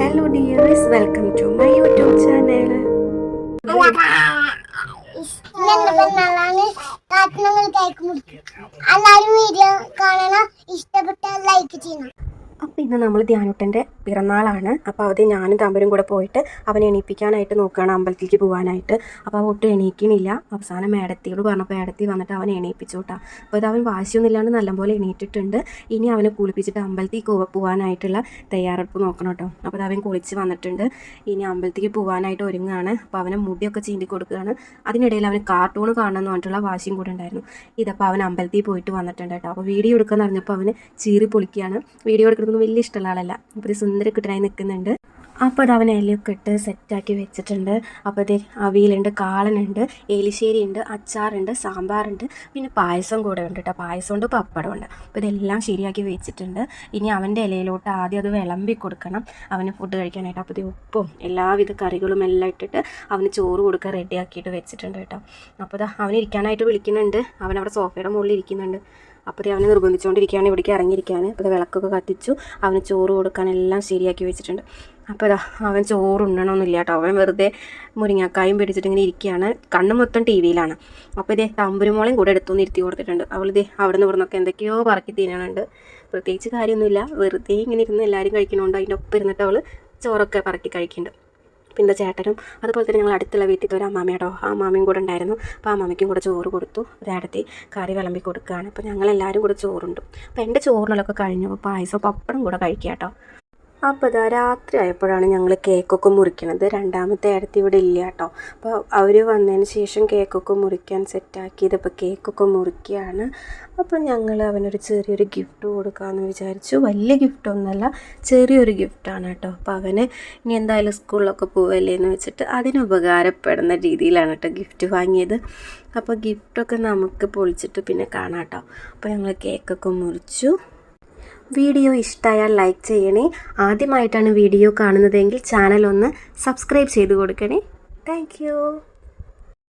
Hello dears welcome to my YouTube channel എല്ലാവരും video കാണണം. അപ്പോൾ ഇന്ന് നമ്മൾ ധ്യാനുട്ടന്റെ പിറന്നാളാണ്. അപ്പോൾ അത് ഞാനും തമ്പരും കൂടെ പോയിട്ട് അവനെ എണീപ്പിക്കാനായിട്ട് നോക്കുകയാണ് അമ്പലത്തിലേക്ക് പോകാനായിട്ട്. അപ്പോൾ അവൻ ഒട്ടും എണീക്കണില്ല. അവസാനം മേടത്തിയോട് പറഞ്ഞപ്പോൾ മേടത്തി വന്നിട്ട് അവനെ എണീപ്പിച്ചു അപ്പോൾ ഇത് അവൻ വാശിയൊന്നുമില്ലാണ്ട് നല്ലപോലെ എണീറ്റിട്ടുണ്ട്. ഇനി അവനെ കുളിപ്പിച്ചിട്ട് അമ്പലത്തിൽ പോകാനായിട്ടുള്ള തയ്യാറെടുപ്പ് നോക്കണം കേട്ടോ. അപ്പോൾ അവൻ കുളിച്ച് വന്നിട്ടുണ്ട്. ഇനി അമ്പലത്തിലേക്ക് പോകാനായിട്ട് ഒരുങ്ങുകയാണ്. അപ്പോൾ അവനെ മുടിയൊക്കെ ചീന്തി കൊടുക്കുകയാണ്. അതിനിടയിൽ അവന് കാർട്ടൂൺ കാണണം എന്ന് പറഞ്ഞിട്ടുള്ള വാശിയും കൂടെ ഉണ്ടായിരുന്നു. ഇതപ്പോൾ അവൻ അമ്പലത്തിൽ പോയിട്ട് വന്നിട്ടുണ്ട് കേട്ടോ. അപ്പോൾ വീഡിയോ എടുക്കാൻ അറിഞ്ഞപ്പോൾ അവന് ചീറി പൊളിക്കുകയാണ്. വീഡിയോ എടുക്കുന്നതൊന്നും വലിയ ഇഷ്ടമുള്ള ആളല്ല. അപ്പോൾ ഒരു സുന്ദര കുട്ടനായി നിൽക്കുന്നുണ്ട്. അപ്പോൾ അവൻ ഇലയൊക്കെ ഇട്ട് സെറ്റാക്കി വെച്ചിട്ടുണ്ട്. അപ്പോൾ ഇത് അവിയലുണ്ട് കാളനുണ്ട് എലിശ്ശേരി ഉണ്ട് അച്ചാറുണ്ട് സാമ്പാറുണ്ട് പിന്നെ പായസം കൂടെ ഉണ്ട് കേട്ടോ. പായസം ഉണ്ട് പപ്പടം ഉണ്ട് അപ്പോൾ ഇതെല്ലാം ശരിയാക്കി വെച്ചിട്ടുണ്ട്. ഇനി അവന്റെ ഇലയിലോട്ട് ആദ്യം അത് വിളമ്പി കൊടുക്കണം. അവന് ഫുഡ് കഴിക്കാനായിട്ട്. അപ്പോൾ ഇത് ഉപ്പും എല്ലാവിധ കറികളും എല്ലാം ഇട്ടിട്ട് അവന് ചോറ് കൊടുക്കാൻ റെഡിയാക്കിയിട്ട് വെച്ചിട്ടുണ്ട് കേട്ടോ. അപ്പോൾ അവൻ ഇരിക്കാനായിട്ട് വിളിക്കുന്നുണ്ട്. അവൻ അവിടെ സോഫയുടെ മുകളിൽ ഇരിക്കുന്നുണ്ട്. അപ്പോൾ അവനെ നിർബന്ധിച്ചുകൊണ്ടിരിക്കുകയാണ് ഇവിടേക്ക് ഇറങ്ങിയിരിക്കുകയാണ്. അപ്പോൾ വിളക്കൊക്കെ കത്തിച്ചു. അവന് ചോറ് കൊടുക്കാൻ എല്ലാം ശരിയാക്കി വെച്ചിട്ടുണ്ട്. അപ്പോൾ ഇതാ അവൻ ചോറ് ഉണ്ണണമെന്നില്ല കേട്ടോ അവൻ വെറുതെ മുരിങ്ങാക്കായും പിടിച്ചിട്ട് ഇങ്ങനെ ഇരിക്കുകയാണ് കണ്ണ് മൊത്തം ടി വിയിലാണ്. അപ്പോൾ ഇതേ തമ്പുരുമോളയും കൂടെ എടുത്തുനിന്ന് ഇരുത്തി കൊടുത്തിട്ടുണ്ട്. അവൾ ഇത് അവിടെ നിന്ന് ഇവിടുന്നൊക്കെ എന്തൊക്കെയോ പറക്കി തിന്നുന്നുണ്ട് പ്രത്യേകിച്ച് കാര്യമൊന്നുമില്ല. വെറുതെ ഇങ്ങനെ ഇരുന്ന് എല്ലാവരും കഴിക്കണോണ്ട്? അതിന്റെ ഒപ്പം ഇരുന്നിട്ട് അവൾ ചോറൊക്കെ പറക്കി കഴിക്കുന്നുണ്ട്. പിന്നെ ചേട്ടനും അതുപോലെ തന്നെ ഞങ്ങൾ അടുത്തുള്ള വീട്ടിൽ ഒരു അമ്മാമയാട്ടോ. ആ അമ്മാമയും കൂടെ ഉണ്ടായിരുന്നു. അപ്പോൾ ആ അമ്മാമ്മയ്ക്കും കൂടെ ചോറ് കൊടുത്തു. ഒരിടത്തി കറി വിളമ്പി കൊടുക്കുകയാണ്. അപ്പോൾ ഞങ്ങളെല്ലാവരും കൂടെ ചോറുണ്ട്. അപ്പോൾ എന്റെ ചോറിനൊക്കെ കഴിഞ്ഞു. അപ്പോൾ പായസം പപ്പടം കൂടെ കഴിക്കുക കേട്ടോ അപ്പോൾ ഇതാ രാത്രി ആയപ്പോഴാണ് ഞങ്ങൾ കേക്കൊക്കെ മുറിക്കണത്. രണ്ടാമത്തെ ഇടത്ത് ഇവിടെ ഇല്ല കേട്ടോ അപ്പോൾ അവർ വന്നതിന് ശേഷം കേക്കൊക്കെ മുറിക്കാൻ സെറ്റാക്കിയത് അപ്പോൾ കേക്കൊക്കെ മുറിക്കുകയാണ് അപ്പോൾ ഞങ്ങൾ അവനൊരു ചെറിയൊരു ഗിഫ്റ്റ് കൊടുക്കാമെന്ന് വിചാരിച്ചു. വലിയ ഗിഫ്റ്റൊന്നുമല്ല ചെറിയൊരു ഗിഫ്റ്റാണ് കേട്ടോ അപ്പോൾ അവന് ഇനി എന്തായാലും സ്കൂളിലൊക്കെ പോവല്ലേ എന്ന് വെച്ചിട്ട് അതിന് ഉപകാരപ്പെടുന്ന രീതിയിലാണ് കേട്ടോ ഗിഫ്റ്റ് വാങ്ങിയത്. അപ്പോൾ ഗിഫ്റ്റൊക്കെ നമുക്ക് പൊളിച്ചിട്ട് പിന്നെ കാണാം കേട്ടോ അപ്പോൾ ഞങ്ങൾ കേക്കൊക്കെ മുറിച്ചു. വീഡിയോ ഇഷ്ടമായാൽ ലൈക്ക് ചെയ്യണേ. ആദ്യമായിട്ടാണ് വീഡിയോ കാണുന്നതെങ്കിൽ ചാനൽ ഒന്ന് സബ്സ്ക്രൈബ് ചെയ്ത് കൊടുക്കണേ. താങ്ക്